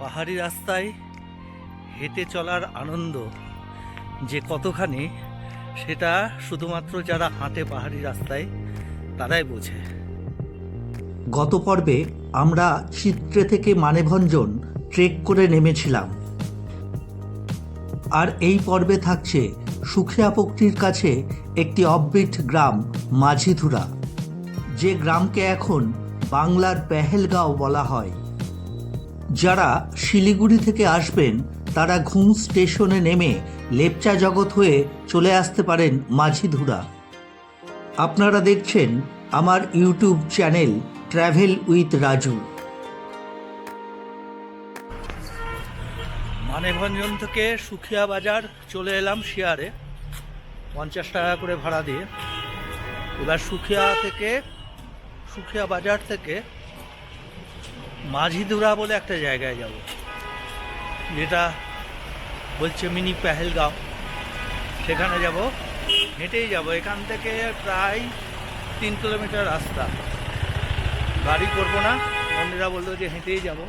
পাহাড়ি রাস্তায় হেঁটে চলার আনন্দ যে কতখানি, সেটা শুধুমাত্র যারা হাঁটে পাহাড়ি রাস্তায়, তারাই বোঝে। গত পর্বে আমরা চিত্রে থেকে মানেভঞ্জন ট্রেক করে নেমেছিলাম। আর এই পর্বে থাকছে সুখিয়া কাছে একটি অববিট গ্রাম, মাঝিধুরা, যে গ্রামকে এখন বাংলার পেহেলগাঁও বলা হয়। যারা শিলিগুড়ি থেকে আসবেন, তারা ঘুম স্টেশনে নেমে লেপচা জগৎ হয়ে চলে আসতে পারেন মাঝিধুরা। আপনারা দেখছেন আমার YouTube channel travel with Raju. Maneybhanjan থেকে সুখিয়া বাজার চলে এলাম শিয়ারে। পঞ্চাশ টাকা করে ভাড়া দিয়ে। এবার সুখিয়া থেকে, সুখিয়া বাজার থেকে মাঝিদুরা বলে একটা জায়গায় যাব, যেটা বলছে মিনি পেহেলগাঁও। সেখানে যাব, হেঁটেই যাব। এখান থেকে প্রায় তিন কিলোমিটার রাস্তা। গাড়ি করব না বন্ধুরা বলল যে হেঁটেই যাব।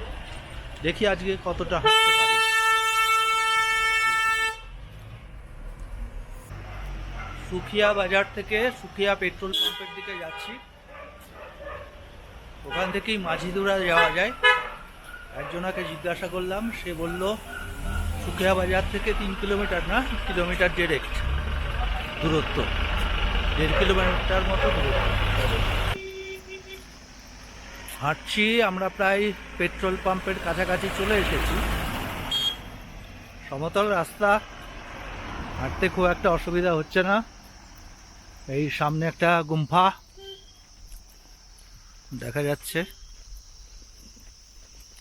দেখি আজকে কতটা হাঁটতে পারি। সুখিয়া বাজার থেকে সুখিয়া পেট্রোল পাম্পের দিকে যাচ্ছি। ওখান থেকেই মাঝিদুরা যাওয়া যায়। একজনাকে জিজ্ঞাসা করলাম, সে বলল সুখিয়া বাজার থেকে তিন কিলোমিটার না, কিলোমিটার ডিরেক্ট দূরত্ব। দেড় কিলোমিটার মতো দূরত্ব। হাঁটছি, আমরা প্রায় পেট্রোল পাম্পের কাছাকাছি চলে এসেছি। সমতল রাস্তা, হাঁটতে খুব একটা অসুবিধা হচ্ছে না। এই সামনে একটা গুম্ফা। দেখা যাচ্ছে।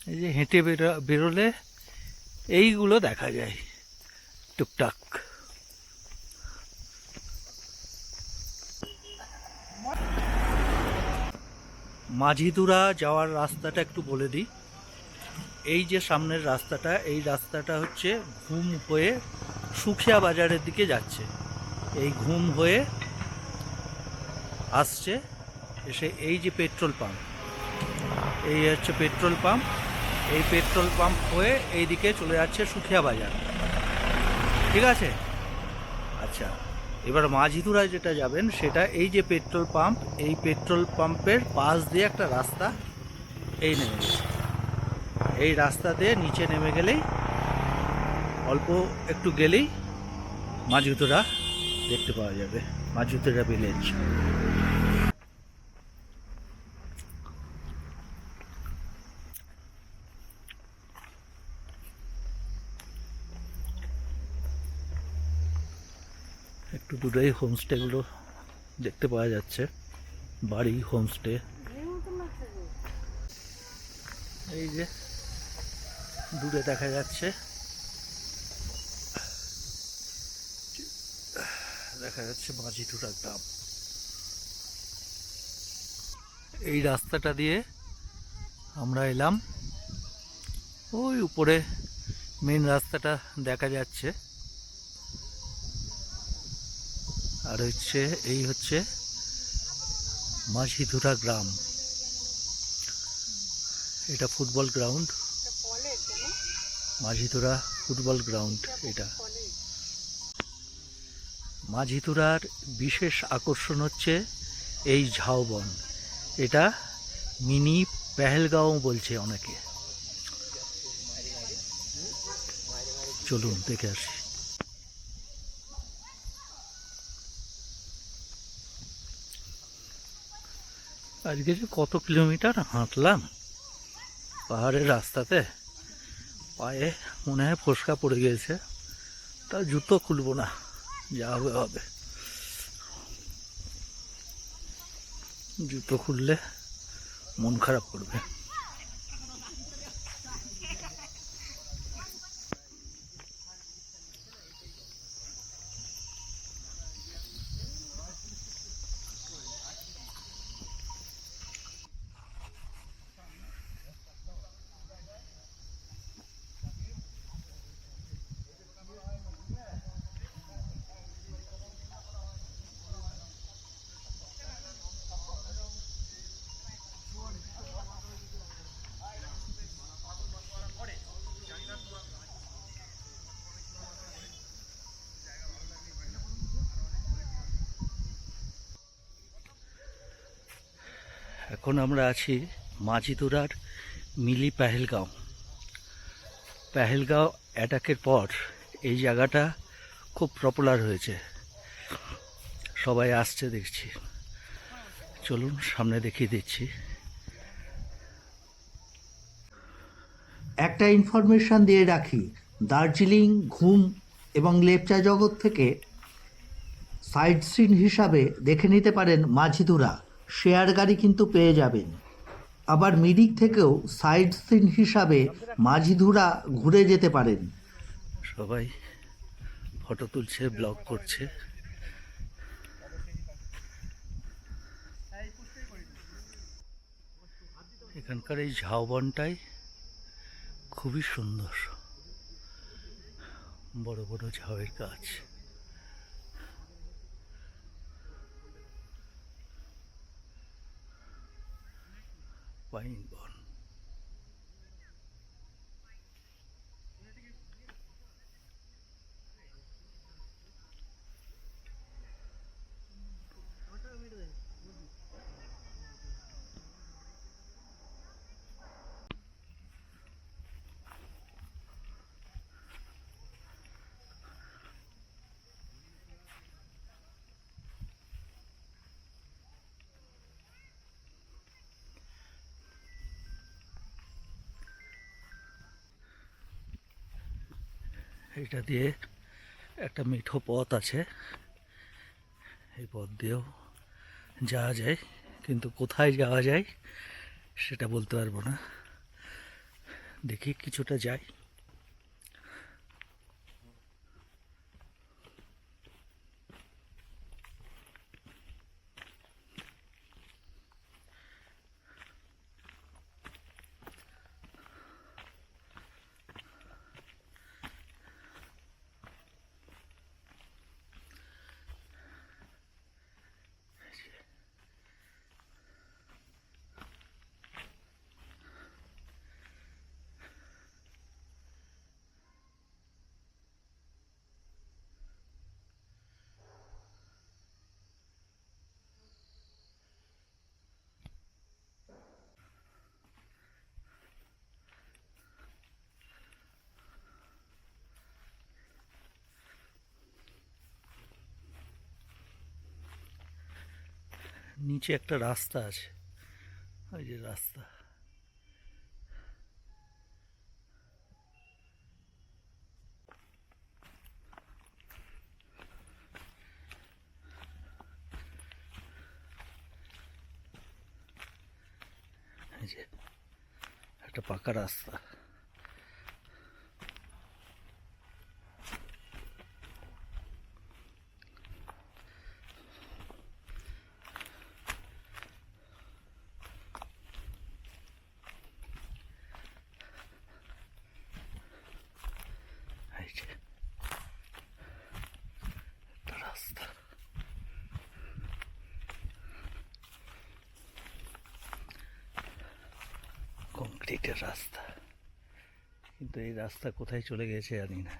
এই যে হেঁটে বেরো- বেরোলে এইগুলো দেখা যায়। টুকটাক। মাঝিদুরা যাওয়ার রাস্তাটা একটু বলে দিই। এই যে সামনের রাস্তাটা, এই রাস্তাটা হচ্ছে ঘুম হয়ে সুখিয়া বাজারের দিকে যাচ্ছে। এই ঘুম হয়ে আসছে এসে এই যে পেট্রোল পাম্প, এই হচ্ছে পেট্রোল পাম্প। এই পেট্রোল পাম্প হয়ে এই দিকে চলে যাচ্ছে সুখিয়া বাজার। ঠিক আছে? আচ্ছা এবার মাঝিদুরায় যেটা যাবেন, সেটা এই যে পেট্রোল পাম্প, এই পেট্রোল পাম্পের পাশ দিয়ে একটা রাস্তা এই নেমে গেছে। এই রাস্তা দিয়ে নিচে নেমে গেলেই, অল্প একটু গেলেই মাঝুতরা দেখতে পাওয়া যাবে। মাঝুতরা ভিলেজ একটু দূরেই হোমস্টেগুলো দেখতে পাওয়া যাচ্ছে। বাড়ি হোমস্টে এই যে, দূরে দেখা যাচ্ছে। দেখা যাচ্ছে মাঝিটুরা গ্রাম। এই রাস্তাটা দিয়ে আমরা এলাম। ওই উপরে মেন রাস্তাটা দেখা যাচ্ছে। আর হচ্ছে এই হচ্ছে মাঝিধুরা গ্রাম। এটা football ground. Majhidhura football ground এটা। মাঝিধুরার বিশেষ আকর্ষণ হচ্ছে এই ঝাউবন। এটা মিনি পেহেলগাঁও বলছে অনেকে। চলুন, দেখে আসি। আজকে যে কত কিলোমিটার হাঁটলাম পাহাড়ের রাস্তাতে, পায়ে মনে হয় ফসকা পড়ে গিয়েছে তা জুতো খুলবো না, যা হবে হবে। জুতো খুললে মন খারাপ করবে। এখন আমরা আছি মাঝিদুরার মিলি পেহেলগাঁও। পেহেলগাঁও অ্যাটাকের পর এই জায়গাটা খুব পপুলার হয়েছে। সবাই আসছে দেখছি। চলুন সামনে দেখিয়ে দিচ্ছি। একটা ইনফরমেশন দিয়ে রাখি, দার্জিলিং, ঘুম এবং লেপচা জগৎ থেকে সাইড সিন হিসাবে দেখে নিতে পারেন মাঝিদুরা শেয়ার গাড়ি কিন্তু পেয়ে যাবেন। আবার মিরিক থেকেও সাইড সিন হিসাবে মাঝিধুরা ঘুরে যেতে পারেন। সবাই ফটো তুলছে, ব্লগ করছে। এখানকার এই ঝাউবনটাই খুবই সুন্দর। বড় বড় ঝাউয়ের গাছ। পাইন বন এটা দিয়ে একটা মিঠো পথ আছে। এই পথ দিয়েও যাওয়া যায়, কিন্তু কোথায় যাওয়া যায় সেটা বলতে পারব না। দেখি, কিছুটা যাই। নিচে একটা রাস্তা আছে। ওই যে রাস্তা। একটা পাকা রাস্তা এই যে একটা রাস্তা কংক্রিটের রাস্তা। কিন্তু এই রাস্তা কোথায় চলে গেছে জানি না।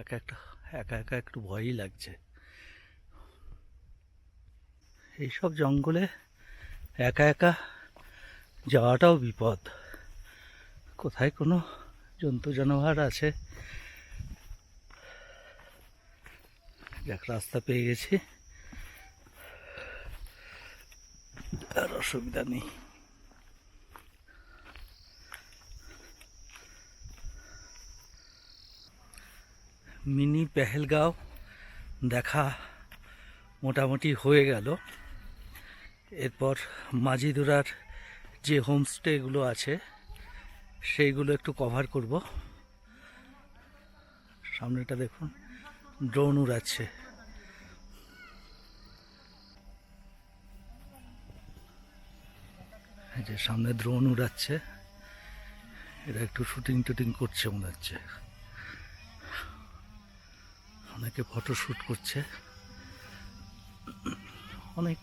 একা একটা, একা একা একটু ভয়ই লাগছে। এইসব জঙ্গলে একা একা যাওয়াটাও বিপদ। কোথায় কোনো জন্তু জানোয়ার আছে? যাক, রাস্তা পেয়ে গেছি। আর অসুবিধা নেই। মিনি পেহেলগাঁও দেখা মোটামুটি হয়ে গেল। এরপর মাঝিদুরার যে হোমস্টেগুলো আছে, সেইগুলো একটু কভার করব। সামনেটা দেখুন, ড্রোন উড়াচ্ছে। যে সামনে ড্রোন উড়াচ্ছে, এরা একটু শুটিং টুটিং করছে মনে হচ্ছে। অনেকে ফটো শ্যুট করছে। অনেক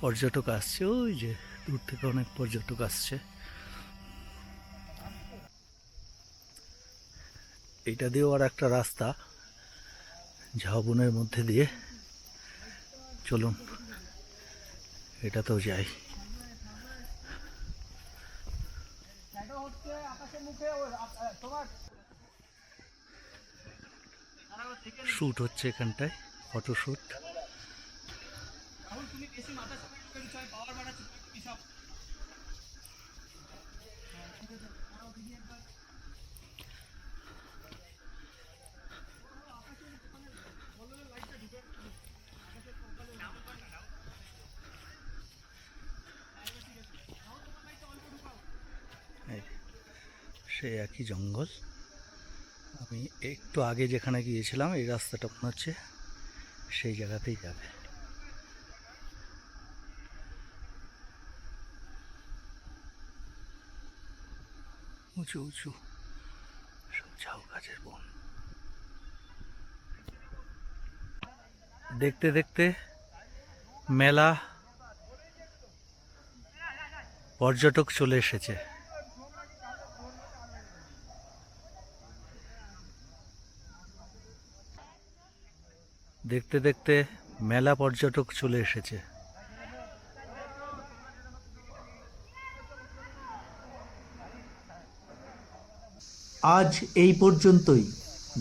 পর্যটক আসছে, ওই যে দূর থেকে অনেক পর্যটক আসছে। এইটা দিয়েও আর একটা রাস্তা, ঝাউবনের মধ্যে দিয়ে। চলুন, এটাতেও যাই। শ্যুট হচ্ছে এখানটায় ফটো সেই একই জঙ্গল। আমি একটু আগে যেখানে গিয়েছিলাম, এই রাস্তাটা মনে হচ্ছে সেই জায়গাতেই যাবে। উঁচু উঁচু, সব ঝাউ গাছের বন। দেখতে দেখতে মেলা পর্যটক চলে এসেছে। দেখতে দেখতে মেলা পর্যটক চলে এসেছে। আজ এই পর্যন্তই।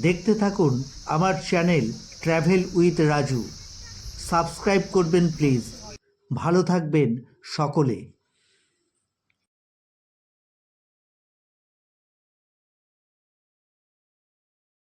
দেখতে থাকুন আমার channel travel with Raju. Subscribe করবেন প্লিজ। ভালো থাকবেন সকলে।